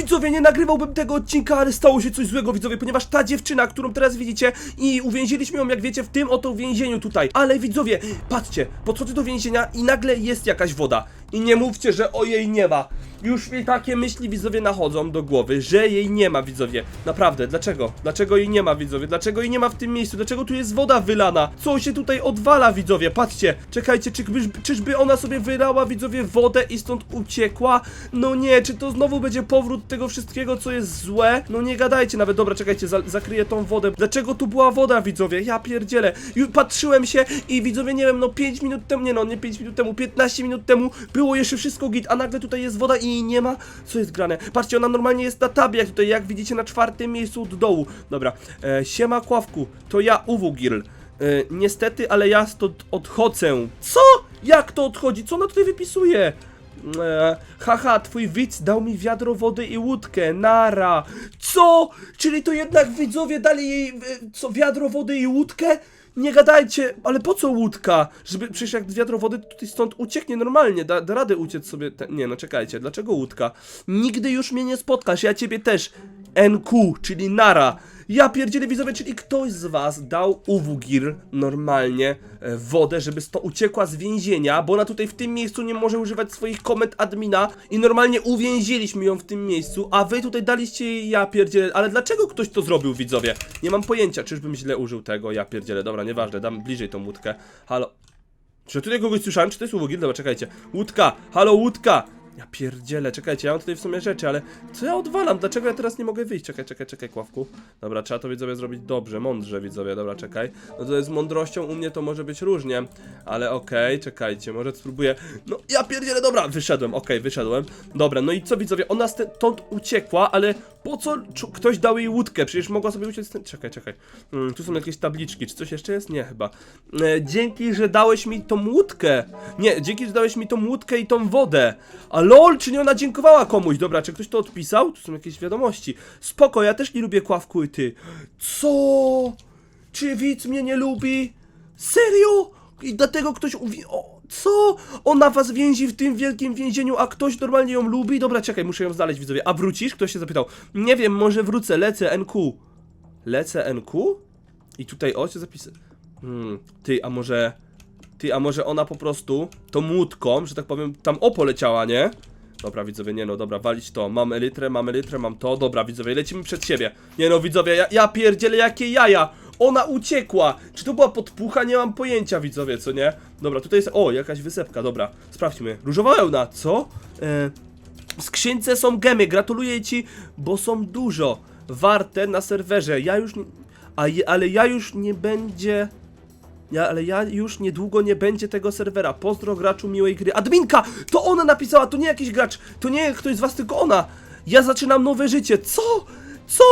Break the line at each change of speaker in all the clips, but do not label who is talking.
widzowie, nie nagrywałbym tego odcinka, ale stało się coś złego, widzowie, ponieważ ta dziewczyna, którą teraz widzicie i uwięziliśmy ją, jak wiecie, w tym oto więzieniu tutaj. Ale widzowie, patrzcie, podchodzę do więzienia i nagle jest jakaś woda. I nie mówcie, że o jej nie ma. Już mi takie myśli widzowie nachodzą do głowy, że jej nie ma widzowie. Naprawdę, dlaczego? Dlaczego jej nie ma widzowie? Dlaczego jej nie ma w tym miejscu? Dlaczego tu jest woda wylana? Co się tutaj odwala widzowie? Patrzcie, czekajcie, czyżby, czyżby ona sobie wylała widzowie wodę i stąd uciekła? No nie, czy to znowu będzie powrót tego wszystkiego, co jest złe? No nie gadajcie nawet, dobra, czekajcie, za, zakryję tą wodę. Dlaczego tu była woda widzowie? Ja pierdzielę. Patrzyłem się i widzowie, nie wiem, no 5 minut temu, nie no, nie 5 minut temu, 15 minut temu było jeszcze wszystko git, a nagle tutaj jest woda i nie ma? Co jest grane? Patrzcie, ona normalnie jest na tabie, jak tutaj, jak widzicie, na czwartym miejscu od dołu. Dobra, e, siema Kławku, to ja Uwugirl. E, niestety, ale ja stąd odchodzę. Co? Jak to odchodzi? Co ona tutaj wypisuje? E, haha, twój widz dał mi wiadro wody i łódkę, nara. Co? Czyli to jednak widzowie dali jej, e, co, wiadro wody i łódkę? Nie gadajcie, ale po co łódka? Żeby, przecież jak wiadro wody tutaj stąd ucieknie normalnie, da, da radę uciec sobie, te, nie no czekajcie, dlaczego łódka? Nigdy już mnie nie spotkasz, ja ciebie też, NQ, czyli nara. Ja pierdzielę widzowie, czyli ktoś z was dał Uwugir normalnie e, wodę, żeby to uciekła z więzienia, bo ona tutaj w tym miejscu nie może używać swoich komend admina i normalnie uwięziliśmy ją w tym miejscu, a wy tutaj daliście jej ja pierdzielę, ale dlaczego ktoś to zrobił widzowie? Nie mam pojęcia, czyżbym źle użył tego, ja pierdzielę, dobra, nieważne, dam bliżej tą łódkę. Halo. Czy tutaj kogoś słyszałem? Czy to jest Uwugir? Dobra, czekajcie. Łódka! Halo, łódka! Ja pierdzielę, czekajcie, ja mam tutaj w sumie rzeczy, ale co ja odwalam? Dlaczego ja teraz nie mogę wyjść? Czekaj, czekaj, czekaj, Kławku. Dobra, trzeba to widzowie zrobić dobrze, mądrze widzowie, dobra, czekaj. No to z mądrością u mnie to może być różnie, ale okej, czekajcie, może spróbuję. No ja pierdzielę, dobra, wyszedłem, okej, wyszedłem. Dobra, no i co widzowie, ona stąd uciekła, ale po co ktoś dał jej łódkę? Przecież mogła sobie uciec. Czekaj, czekaj. Hmm, tu są jakieś tabliczki, czy coś jeszcze jest? Nie, chyba. E, dzięki, że dałeś mi tą łódkę. Nie, dzięki, że dałeś mi tą łódkę i tą wodę. A lol, czy nie ona dziękowała komuś? Dobra, czy ktoś to odpisał? Tu są jakieś wiadomości. Spoko, ja też nie lubię kławku i ty. Co? Czy widz mnie nie lubi? Serio? I dlatego ktoś uwi... O, co? Ona was więzi w tym wielkim więzieniu, a ktoś normalnie ją lubi? Dobra, czekaj, muszę ją znaleźć, widzowie. A wrócisz? Ktoś się zapytał. Nie wiem, może wrócę, lecę, NQ. Lecę, NQ? I tutaj o, się zapisy. Hmm, ty, a może... Ty, a może ona po prostu tą łódką, że tak powiem, tam opoleciała, nie? Dobra, widzowie, nie no, dobra, walić to. Mam elytrę, mam elytrę, mam to. Dobra, widzowie, lecimy przed siebie. Nie no, widzowie, ja, ja pierdzielę, jakie jaja! Ona uciekła! Czy to była podpucha? Nie mam pojęcia, widzowie, co nie? Dobra, tutaj jest... O, jakaś wysepka, dobra. Sprawdźmy. Różowa wełna, co? E, w skrzynce są gemy, gratuluję ci, bo są dużo. Warte na serwerze. Ja już nie... A ale ja już nie będzie... Ja, ale ja już niedługo nie będzie tego serwera. Pozdro graczu miłej gry. Adminka! To ona napisała, to nie jakiś gracz. To nie ktoś z was, tylko ona. Ja zaczynam nowe życie. Co? Co?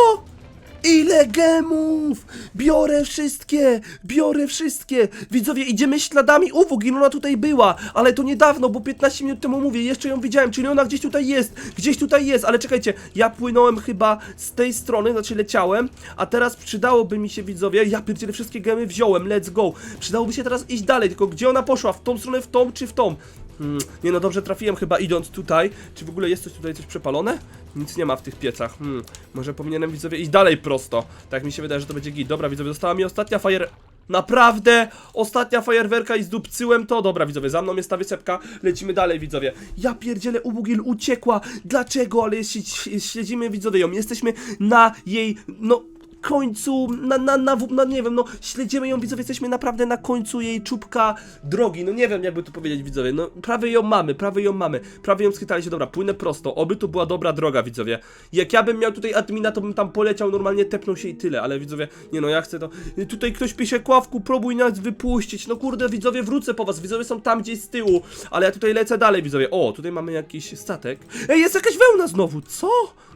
Ile gemów! Biorę wszystkie! Biorę wszystkie! Widzowie, idziemy śladami Uwugin, ona tutaj była, ale to niedawno, bo 15 minut temu mówię, jeszcze ją widziałem, czyli ona gdzieś tutaj jest, gdzieś tutaj jest, ale czekajcie, ja płynąłem chyba z tej strony, znaczy leciałem, a teraz przydałoby mi się, widzowie, ja pierdzielę wszystkie gemy wziąłem, let's go, przydałoby się teraz iść dalej, tylko gdzie ona poszła, w tą stronę, w tą czy w tą? Hmm, nie no, dobrze trafiłem chyba idąc tutaj, czy w ogóle jest coś tutaj, coś przepalone? Nic nie ma w tych piecach, hmm, może powinienem, widzowie, iść dalej prosto, tak mi się wydaje, że to będzie git, dobra, widzowie, została mi ostatnia fajer... Naprawdę! Ostatnia fajerwerka i zdupcyłem to. Dobra, widzowie, za mną jest ta wysepka. Lecimy dalej, widzowie. Ja pierdzielę, Ubugil uciekła. Dlaczego? Ale śledzi- śledzimy, widzowie, ją. Jesteśmy na jej, no końcu, na, na, na, na, nie wiem, no śledzimy ją, widzowie, jesteśmy naprawdę na końcu jej czubka drogi, no nie wiem jakby to powiedzieć, widzowie, no prawie ją mamy, prawie ją mamy, prawie ją schwytaliście, dobra, płynę prosto, oby tu była dobra droga, widzowie, jak ja bym miał tutaj admina, to bym tam poleciał, normalnie tepnął się i tyle, ale widzowie, nie no, ja chcę to, tutaj ktoś pisze, Kławku, próbuj nas wypuścić, no kurde, widzowie, wrócę po was, widzowie są tam gdzieś z tyłu, ale ja tutaj lecę dalej, widzowie, o, tutaj mamy jakiś statek, ej, jest jakaś wełna znowu, co?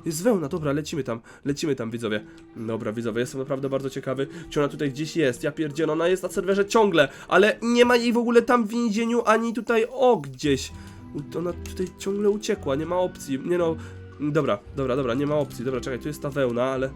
Jest wełna, dobra, lecimy tam, lecimy tam, widzowie. Dobra, widzowie, jestem naprawdę bardzo ciekawy, czy ona tutaj gdzieś jest. Ja pierdzielę, ona jest na serwerze ciągle, ale nie ma jej w ogóle tam w więzieniu, ani tutaj, o, gdzieś. Ona tutaj ciągle uciekła, nie ma opcji. Nie no, Dobra, dobra, dobra, nie ma opcji. Dobra, czekaj, tu jest ta wełna, ale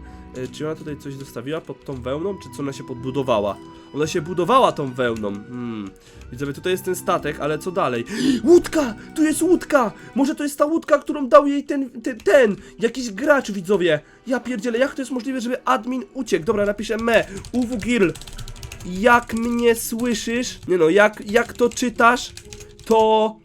czy ona tutaj coś zostawiła pod tą wełną, czy co ona się podbudowała? Ona się budowała tą wełną. Hmm. Widzowie, tutaj jest ten statek, ale co dalej? Łódka! Tu jest łódka! Może to jest ta łódka, którą dał jej ten, ten, ten, jakiś gracz, widzowie. Ja pierdzielę, jak to jest możliwe, żeby admin uciekł? Dobra, napiszę me, uwugirl. Jak mnie słyszysz? Nie no, jak, jak to czytasz, to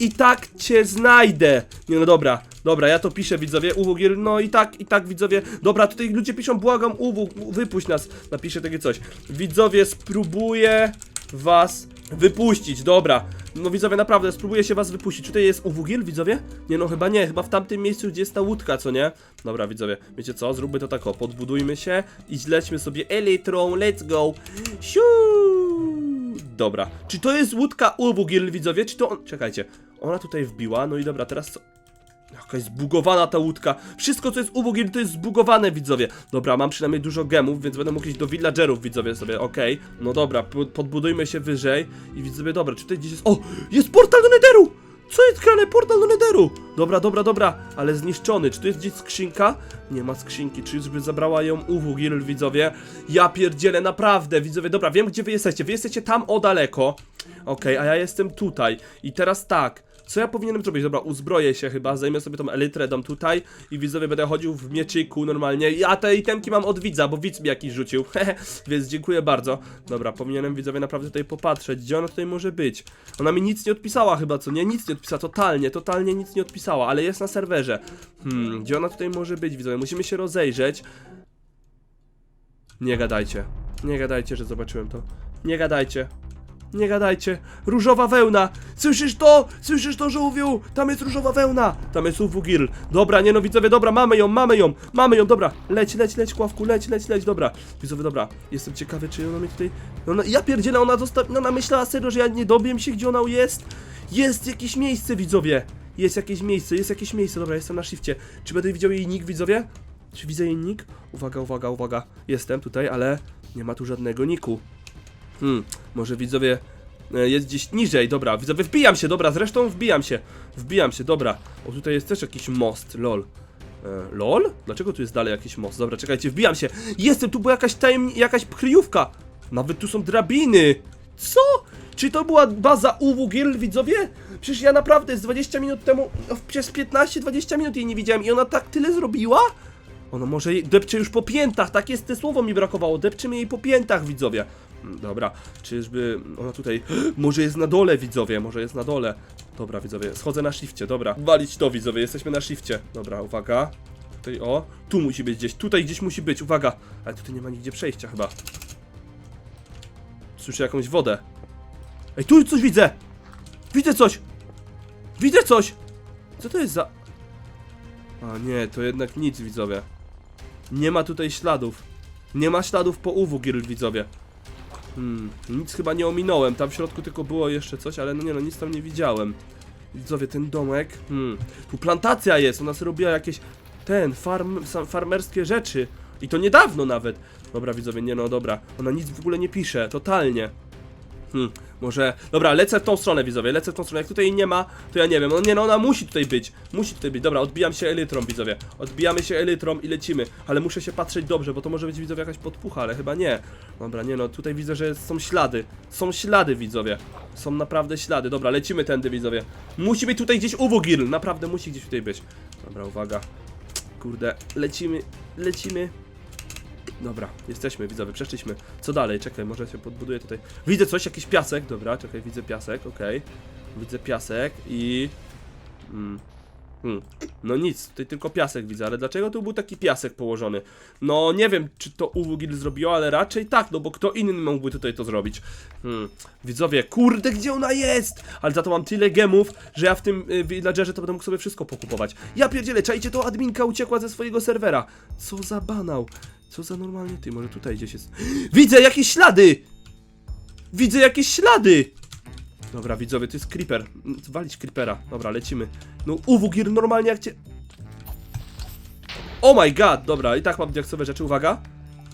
i tak cię znajdę. Nie no dobra, dobra, ja to piszę widzowie, Uwugier, no i tak, i tak widzowie. Dobra, tutaj ludzie piszą, błagam, Uwu, wypuść nas. Napiszę takie coś. Widzowie, spróbuję was wypuścić, dobra. No widzowie, naprawdę, spróbuję się was wypuścić. Tutaj jest Uwugiel, widzowie? Nie no, chyba nie, chyba w tamtym miejscu, gdzie jest ta łódka, co nie? Dobra, widzowie, wiecie co, zróbmy to tak o, podbudujmy się i zlećmy sobie elytrą, let's go. Siu! Dobra, czy to jest łódka Uwugiel, widzowie, czy to on... Czekajcie, ona tutaj wbiła, no i dobra, teraz co? Jakaś zbugowana ta łódka. Wszystko, co jest u Bugil, to jest zbugowane, widzowie. Dobra, mam przynajmniej dużo gemów, więc będę mógł iść do villagerów, widzowie, sobie, okej. No dobra, po- podbudujmy się wyżej i widzowie, dobra, czy tutaj gdzieś jest... O! Jest portal do Netheru! Co jest grane? Portal do Netheru! Dobra, dobra, dobra, ale zniszczony. Czy tu jest gdzieś skrzynka? Nie ma skrzynki. Czy już by zabrała ją Uwugil, widzowie? Ja pierdzielę, naprawdę, widzowie. Dobra, wiem, gdzie wy jesteście. Wy jesteście tam o daleko. Okej, a ja jestem tutaj. I teraz tak. Co ja powinienem zrobić? Dobra, uzbroję się chyba, zajmę sobie tą elytrę, dam tutaj i widzowie będę chodził w mieczyku normalnie. Ja te itemki mam od widza, bo widz mi jakiś rzucił, więc dziękuję bardzo. Dobra, powinienem widzowie naprawdę tutaj popatrzeć, gdzie ona tutaj może być. Ona mi nic nie odpisała chyba, co nie? Nic nie odpisała, totalnie, totalnie nic nie odpisała, ale jest na serwerze. Hmm, gdzie ona tutaj może być, widzowie? Musimy się rozejrzeć. Nie gadajcie, nie gadajcie, że zobaczyłem to. Nie gadajcie. Nie gadajcie. Różowa wełna. Słyszysz to? Słyszysz to, żółwiu? Tam jest różowa wełna. Tam jest Uwugil. Dobra, nie no widzowie, dobra, mamy ją, mamy ją, mamy ją, dobra. Leć, leć, leć, Kławku, leć, leć, leć, dobra. Widzowie, dobra. Jestem ciekawy, czy ona mnie tutaj... No, Ona, ja pierdzielę, ona zostawi... No, ona myślała serio, że ja nie dowiem się, gdzie ona jest. Jest jakieś miejsce, widzowie. Jest jakieś miejsce, jest jakieś miejsce. Dobra, jestem na shifcie. Czy będę widział jej nick, widzowie? Czy widzę jej nick? Uwaga, uwaga, uwaga. Jestem tutaj, ale nie ma tu żadnego niku. Hmm, może widzowie e, jest gdzieś niżej, dobra, widzowie wbijam się, dobra, zresztą wbijam się, wbijam się, dobra. O, tutaj jest też jakiś most, lol. E, lol? Dlaczego tu jest dalej jakiś most? Dobra, czekajcie, wbijam się. Jestem, tu była jakaś tajemni... jakaś kryjówka. Nawet tu są drabiny. Co? Czy to była baza UWGIL, widzowie? Przecież ja naprawdę z 20 minut temu, no, przez 15-20 minut jej nie widziałem i ona tak tyle zrobiła? Ono może depcze już po piętach, tak jest, te słowo mi brakowało, depczymy jej po piętach, widzowie. Dobra, czyżby ona tutaj, może jest na dole, widzowie, może jest na dole. Dobra, widzowie, schodzę na shifcie, dobra. Walić to, widzowie, jesteśmy na shifcie. Dobra, uwaga. Tutaj, o, tu musi być gdzieś, tutaj gdzieś musi być, uwaga. Ale tutaj nie ma nigdzie przejścia chyba. Słyszę jakąś wodę. Ej, tu coś widzę! Widzę coś! Widzę coś! Co to jest za... A nie, to jednak nic, widzowie. Nie ma tutaj śladów. Nie ma śladów po UW, Gill, widzowie. Hmm, nic chyba nie ominąłem. Tam w środku tylko było jeszcze coś, ale no nie no, nic tam nie widziałem. Widzowie, ten domek. Hmm, tu plantacja jest, ona sobie robiła jakieś. Ten, farm, farmerskie rzeczy. I to niedawno nawet. Dobra, widzowie, nie no, dobra. Ona nic w ogóle nie pisze, totalnie. Hmm, może. Dobra, lecę w tą stronę, widzowie, lecę w tą stronę. Jak tutaj nie ma, to ja nie wiem. No nie, no ona musi tutaj być. Musi tutaj być. Dobra, odbijam się elytrą, widzowie. Odbijamy się elytrą i lecimy. Ale muszę się patrzeć dobrze, bo to może być widzowie jakaś podpucha, ale chyba nie. Dobra, nie no, tutaj widzę, że są ślady. Są ślady, widzowie. Są naprawdę ślady. Dobra, lecimy tędy, widzowie. Musi być tutaj gdzieś Uwogirl. Naprawdę musi gdzieś tutaj być. Dobra, uwaga. Kurde, lecimy, lecimy. Dobra, jesteśmy, widzowie, przeszliśmy. Co dalej? Czekaj, może się podbuduję tutaj. Widzę coś, jakiś piasek, dobra, czekaj, widzę piasek, okej. Widzę piasek i... Mm. Hmm. No nic, tutaj tylko piasek widzę, ale dlaczego tu był taki piasek położony? No nie wiem, czy to Uwugil zrobiło, ale raczej tak, no bo kto inny mógłby tutaj to zrobić? Hmm. Widzowie, kurde, gdzie ona jest? Ale za to mam tyle gemów, że ja w tym y, villagerze to będę mógł sobie wszystko pokupować. Ja pierdzielę, czajcie, to adminka uciekła ze swojego serwera. Co za banał. Co za normalnie ty, może tutaj gdzieś jest. Widzę jakieś ślady! Widzę jakieś ślady! Dobra, widzowie, to jest creeper. Mm, Walić creepera. Dobra, lecimy. No, Uwugir normalnie jak cię... Oh my god! Dobra, i tak mam diaksowe rzeczy, uwaga.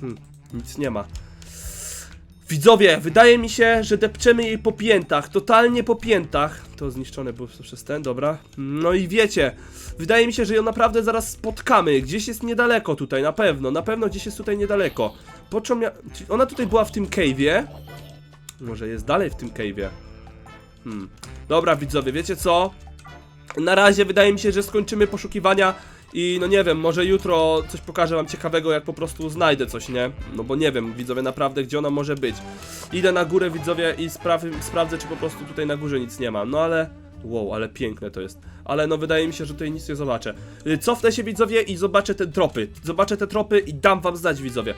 Hmm, nic nie ma. Widzowie, wydaje mi się, że depczemy jej po piętach, totalnie po piętach. To zniszczone było przez ten, dobra. No i wiecie, wydaje mi się, że ją naprawdę zaraz spotkamy. Gdzieś jest niedaleko tutaj, na pewno, na pewno gdzieś jest tutaj niedaleko. Po czym ja... Ona tutaj była w tym cave'ie? Może jest dalej w tym cave'ie? Hmm. Dobra, widzowie, wiecie co? Na razie wydaje mi się, że skończymy poszukiwania i no nie wiem, może jutro coś pokażę wam ciekawego, jak po prostu znajdę coś, nie? No bo nie wiem, widzowie, naprawdę, gdzie ona może być. Idę na górę, widzowie, i spraw sprawdzę, czy po prostu tutaj na górze nic nie ma. No ale... Wow, ale piękne to jest. Ale no wydaje mi się, że tutaj nic nie zobaczę. Y, Cofnę się, widzowie, i zobaczę te tropy. Zobaczę te tropy i dam wam znać, widzowie.